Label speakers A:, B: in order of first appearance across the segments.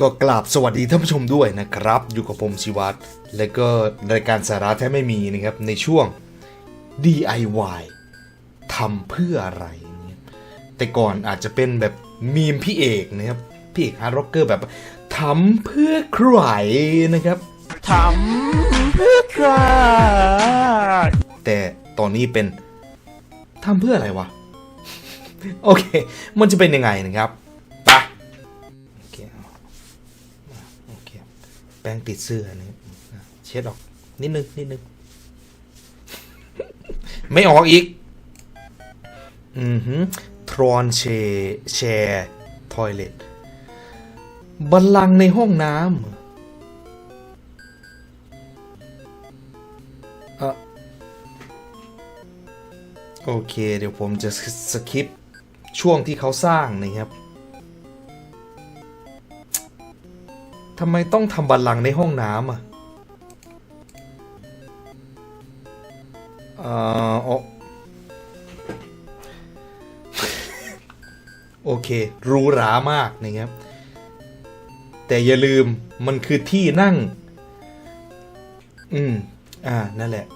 A: ก็กราบสวัสดีท่านผู้ชมด้วยนะครับ อยู่กับผมชิวัตรและก็รายการสาระแท้ไม่มีนะครับในช่วง DIY ทำเพื่ออะไรเนี่ยแต่ก่อนอาจจะเป็นแบบมีมพี่เอกนะครับพี่เอกฮาร์ดร็อกเกอร์แบบทำเพื่อใครนะครับ
B: ทำเพื่อใคร
A: แต่ตอนนี้เป็นทำเพื่ออะไรวะ โอเค มันจะเป็นยังไงนะครับ แป้งติดเสื้อนะครับเช็ดออก นิดนึงนิดนึงไม่ออกอีก อือหือทรอนเชแชร์ทอยเลตบัลลังในห้องน้ำเออโอเค เดี๋ยวผมจะสคิปช่วงที่เขาสร้างนะครับ ทำไมต้องทำบัลลังก์ในห้องน้ำอะเอ่อโอเคหรูหรามากนะครับ แต่อย่าลืมมันคือที่นั่ง อืม อ่า นั่นแหละ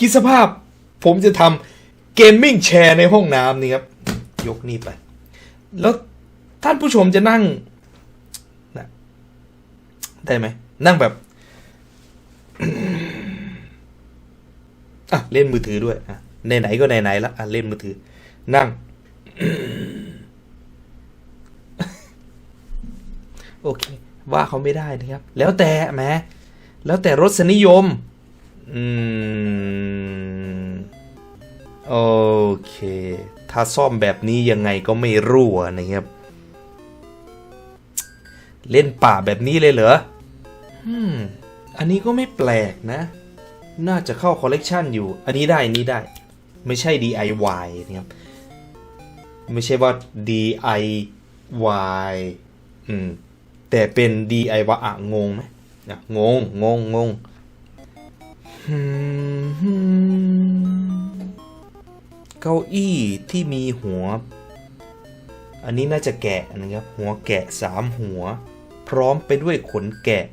A: คิดสภาพ ผมจะทำเกมมิ่งแชร์ในห้องน้ำนี่ครับ ยกนี่ไป แล้วท่านผู้ชมจะนั่งนะได้ไหม นั่งแบบอะเล่นมือถือด้วยอะไหนๆก็ไหนๆละอะเล่นมือถือ นั่ง โอเค ว่าเขาไม่ได้นะครับ แล้วแต่แหมแล้วแต่รสนิยม โอเค ถ้าซ่อมแบบนี้ยังไงก็ไม่รั่วนะครับ เล่นป่าแบบนี้เลยเหรออืมอันนี้ก็ไม่แปลกนะ น่าจะเข้าคอลเลกชันอยู่ อันนี้ได้ อันนี้ได้ ไม่ใช่ DIY นะครับ ไม่ใช่ว่า DIY อืม แต่เป็น DIY อะงงไหมงง งง งง เก้าอี้ที่มีหัว อันนี้น่าจะแกะนะครับ หัวแกะสามหัว พร้อมไปด้วยขนแกะ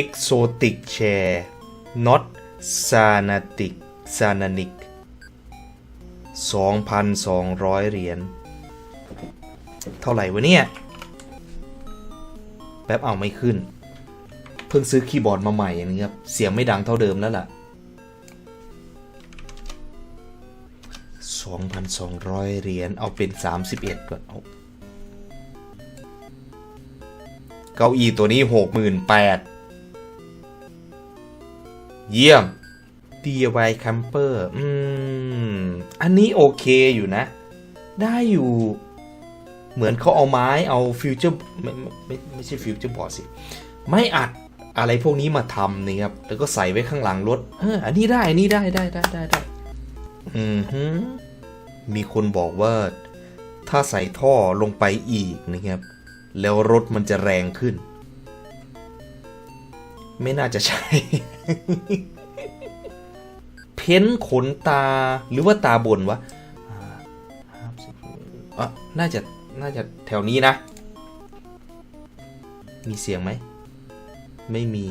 A: Exotic Chair Not Sanatic Sananic 2,200 เหรียญ เท่าไหร่วะเนี่ย แป๊บเอาไม่ขึ้น เพิ่งซื้อคีย์บอร์ดมาใหม่อย่างนี้ครับ เสียงไม่ดังเท่าเดิมแล้วล่ะ 2,200 เหรียญเอาเป็น 31 ก่อนเอาเก้าอี้ตัวนี้ 68,000 เยี่ยม DIY Camper อืม อันนี้โอเคอยู่นะ ได้อยู่เหมือนเขาเอาไม้เอาฟิวเจอร์ไม่ไม่ไม่ไม่ใช่ฟิวเจอร์บอร์ดสิ ไม่อัด อะไรพวกนี้มาทำนะครับ แล้วก็ใส่ไว้ข้างหลังรถเอออันนี้ได้ อันนี้ได้ได้ได้ได้ได้อือฮึมีคนบอกว่า ถ้าใส่ท่อลงไปอีกนะครับ แล้วรถมันจะแรงขึ้น ไม่น่าจะใช่ เพ้นขนตาหรือว่าตาบนวะอ่าห้าสิบอะน่าจะ น่าจะแถวนี้นะ มีเสียงไหม ไม่มี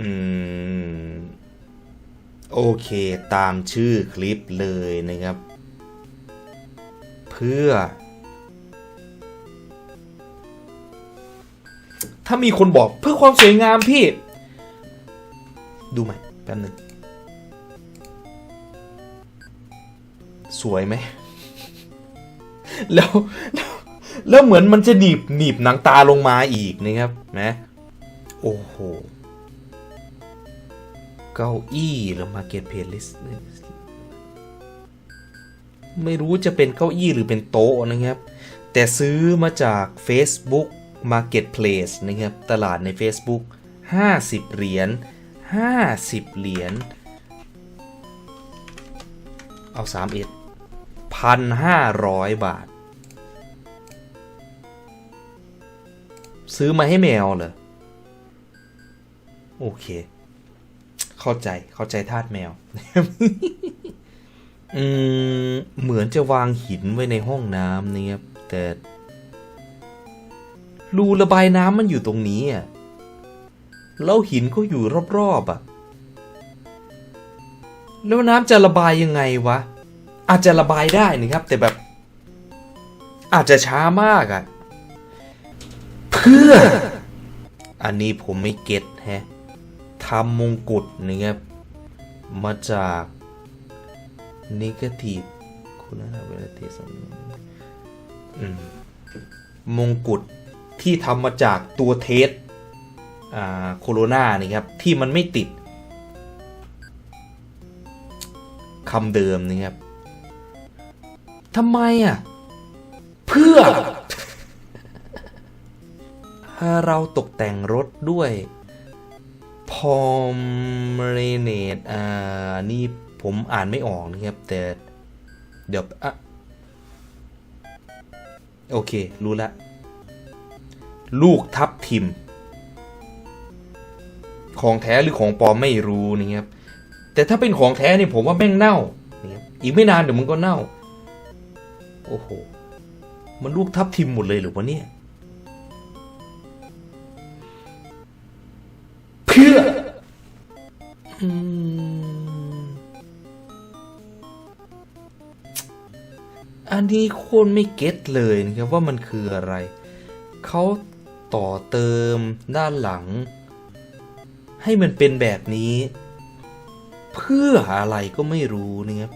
A: อืม โอเคตามชื่อคลิปเลยนะครับ เพื่อ ถ้ามีคนบอกเพื่อความสวยงามพี่ ดูใหม่แป๊บหนึงสวยไหม แล้วแล้ว แล้วเหมือนมันจะหนีบหนีบหนังตาลงมาอีกนะครับนะโอ้โห เก้าอี้หรือ Market Playlist ไม่รู้จะเป็นเก้าอี้หรือเป็นโต๊ะนะครับ แต่ซื้อมาจาก Facebook Marketplace นะครับ ตลาดใน Facebook 50 เหรียญ 50 เหรียญ เอา31พันห้าร้อยบาท ซื้อมาให้แมวเหรอ โอเค เข้าใจเข้าใจทาสแมว อืม เหมือนจะวางหินไว้ในห้องน้ำเนี่ยครับแต่รูระบายน้ำมันอยู่ตรงนี้อะแล้วหินก็อยู่รอบๆอะ แล้วน้ำจะระบายยังไงวะ อาจจะระบายได้นะครับ แต่แบบ อาจจะช้ามากอะ พื่อ อันนี้ผมไม่เก็ตแฮะทำมงกุฎนะครับมาจาก negative คุณภาพเวลาที่สองมมงกุฎที่ทำมาจากตัวเทสอ่าโคโรนานี่ครับ ที่มันไม่ติดคำเดิมนี่ครับทำไมอะ เพื่อ ถ้าเราตกแต่งรถด้วยพอมเรเนตอ่า นี่ผมอ่านไม่ออกนะครับ แต่ เดี๋ยวอะโอเค รู้ละ ลูกทับทิม ของแท้หรือของปลอมไม่รู้นะครับ แต่ถ้าเป็นของแท้นี่ผมว่าแม่งเน่านะครับอีกไม่นานเดี๋ยวมันก็เน่า โอ้โห มันลูกทับทิมหมดเลยหรือวะเนี่ย เพื่ออืมอันนี้โคนไม่เก็ตเลยนะครับว่ามันคืออะไร เขาต่อเติมด้านหลัง ให้มันเป็นแบบนี้ เพื่ออะไรก็ไม่รู้นะครับ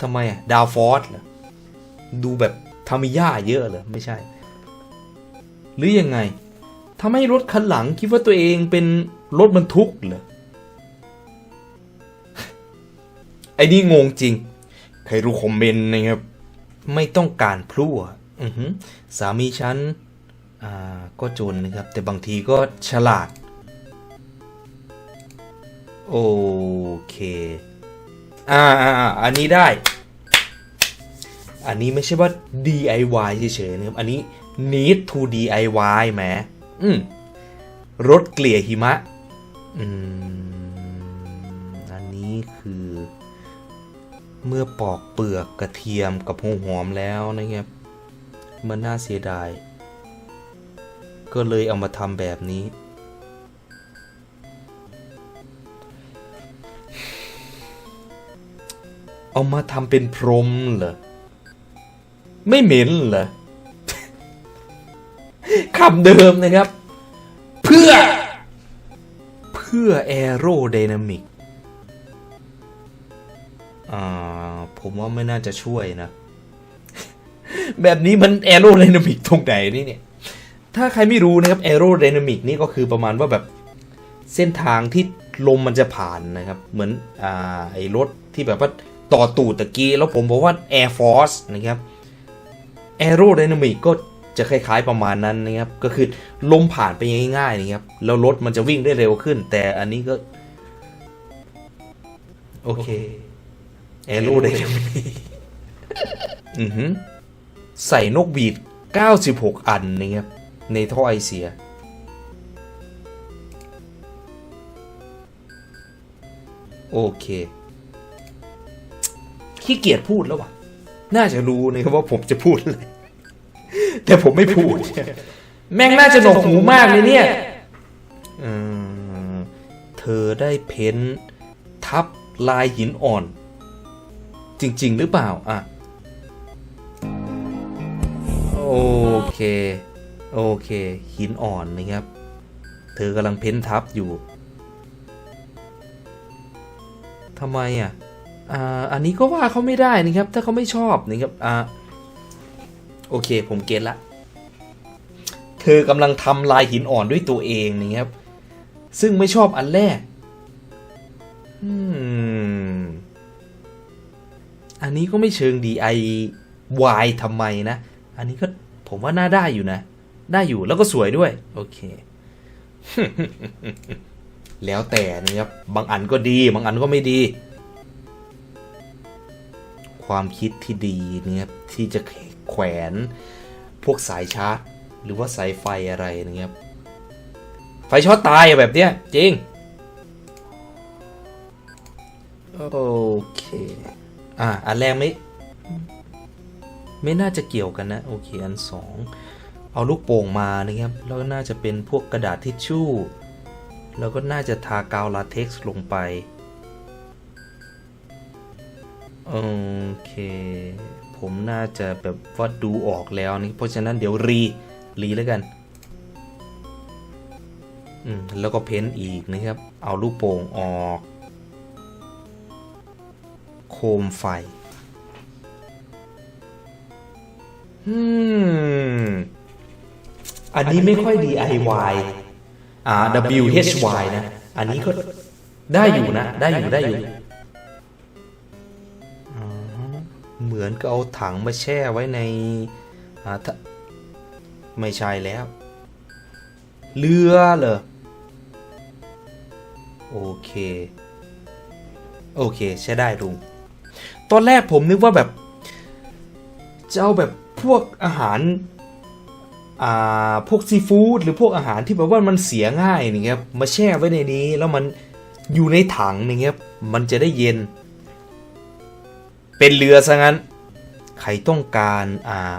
A: ทำไมอะดาวฟอร์สเหรอดูแบบทามิย่าเยอะเหรอ ไม่ใช่ หรือยังไง ทำให้รถคันหลังคิดว่าตัวเองเป็นรถบรรทุกเหรอไอ้นี่งงจริง ใครรู้คอมเมนต์นะครับ ไม่ต้องการพลั่วสามีฉันก็จนนะครับ แต่บางทีก็ฉลาด โอเค อ่าอ่าอ่าอันนี้ได้ อันนี้ไม่ใช่ว่า DIY เฉยๆนะครับ อันนี้ need to DIY แหม อืมรถเกลี่ยหิมะ อืม อันนี้คือ เมื่อปอกเปลือกกระเทียมกับหัวหอมแล้วนะครับ มันน่าเสียดาย ก็เลยเอามาทำแบบนี้ เอามาทำเป็นพรมเหรอ ไม่เหม็นเหรอ คำเดิมนะครับ เพื่อ เพื่อแอโรไดนามิกอ่าผมว่าไม่น่าจะช่วยนะ แบบนี้มันแอโรไดนามิกตรงไหนนี่เนี่ย ถ้าใครไม่รู้นะครับแอโรไดนามิกนี่ก็คือประมาณว่าแบบเส้นทางที่ลมมันจะผ่านนะครับ เหมือนอ่าไอ้รถที่แบบว่าต่อตูดตะกี้ แล้วผมบอกว่า Air Force นะครับแอโรไดนามิกก็ จะคล้ายๆประมาณนั้นนะครับก็คือลมผ่านไปง่ายๆนะครับแล้วรถมันจะวิ่งได้เร็วขึ้น แต่อันนี้ก็ โอเคแอโรไดนามิกอือหือใส่นกบีด 96 อันนะครับในท่อไอเสีย โอเคขี้เกียจพูดแล้ววะน่าจะรู้นะครับว่าผมจะพูดอะไร แต่ผมไม่พูด แม่งน่าจะหนวกหูมากเลยเนี่ยเออเธอได้เพ้นท์ทับลายหินอ่อน จริง ๆ หรือเปล่าอะ โอเค โอเค หินอ่อนนะครับ เธอกำลังเพ้นทับอยู่ทำไมอะอ่าอันนี้ก็ว่าเขาไม่ได้นะครับ ถ้าเขาไม่ชอบนะครับอ่า โอเค ผมเก็ตละ เธอกำลังทำลายหินอ่อนด้วยตัวเองนะครับ ซึ่งไม่ชอบอันแรกอันนี้ก็ไม่เชิง DIY ทำไมนะ อันนี้ก็ผมว่าน่าได้อยู่นะ ได้อยู่แล้วก็สวยด้วย โอเค แล้วแต่นะครับ บางอันก็ดี บางอันก็ไม่ดี ความคิดที่ดีนะครับที่จะแข แขวนพวกสายชาร์จ หรือว่าสายไฟอะไรนะครับ ไฟช็อตตายแบบเนี้ยจริง โอเค อะ อันแรกไม่ไม่น่าจะเกี่ยวกันนะ โอเค อันสองเอาลูกโป่งมานะครับ แล้วน่าจะเป็นพวกกระดาษทิชชู่ แล้วก็น่าจะทากาวลาเท็กซ์ลงไปโอเค ผมน่าจะแบบว่าดูออกแล้วนี่เพราะฉะนั้นเดี๋ยวรีรีแล้วกันอืมแล้วก็เพ้นท์อีกนะครับ เอาลูกโป่งออก โคมไฟอืมอันนี้ไม่ค่อย DIY อ่า WHY นะ อันนี้ก็ได้อยู่นะ ได้อยู่ได้อยู่ เหมือนก็เอาถังมาแช่ไว้ในอ่าถ้าไม่ใช่แล้ว เรือเหรอ โอเค โอเค ใช้ได้ลุง ตอนแรกผมนึกว่าแบบ จะเอาแบบพวกอาหาร อ่า พวกซีฟู้ดหรือพวกอาหารที่แบบว่ามันเสียง่ายนี่ครับ มาแช่ไว้ในนี้แล้วมันอยู่ในถังนี่ครับ มันจะได้เย็น เป็นเรือซะงั้น ใครต้องการอ่า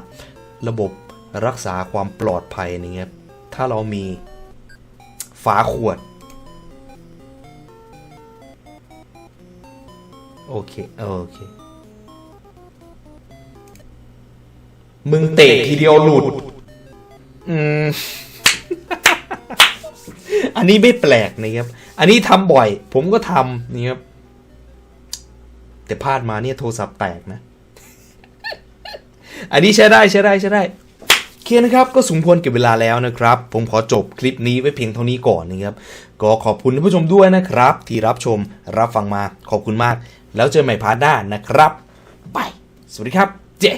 A: ระบบรักษาความปลอดภัยนี่ครับถ้าเรามีฝาขวด โอเค โอเค มึงเตะทีเดียวหลุด อืม อันนี้ไม่แปลกนะครับ อันนี้ทำบ่อย ผมก็ทำนี่ครับ แต่พลาดมาเนี่ยโทรศัพท์แตกนะ อันนี้ใช้ได้ใช้ได้ใช้ได้โอเคนะครับก็สมควรเก็บเวลาแล้วนะครับ ผมขอจบคลิปนี้ไว้เพียงเท่านี้ก่อนนะครับ ก็ขอบคุณท่านผู้ชมด้วยนะครับ ที่รับชมรับฟังมาขอบคุณมาก แล้วเจอใหม่พาร์ทหน้านะครับบายสวัสดีครับ เจ๊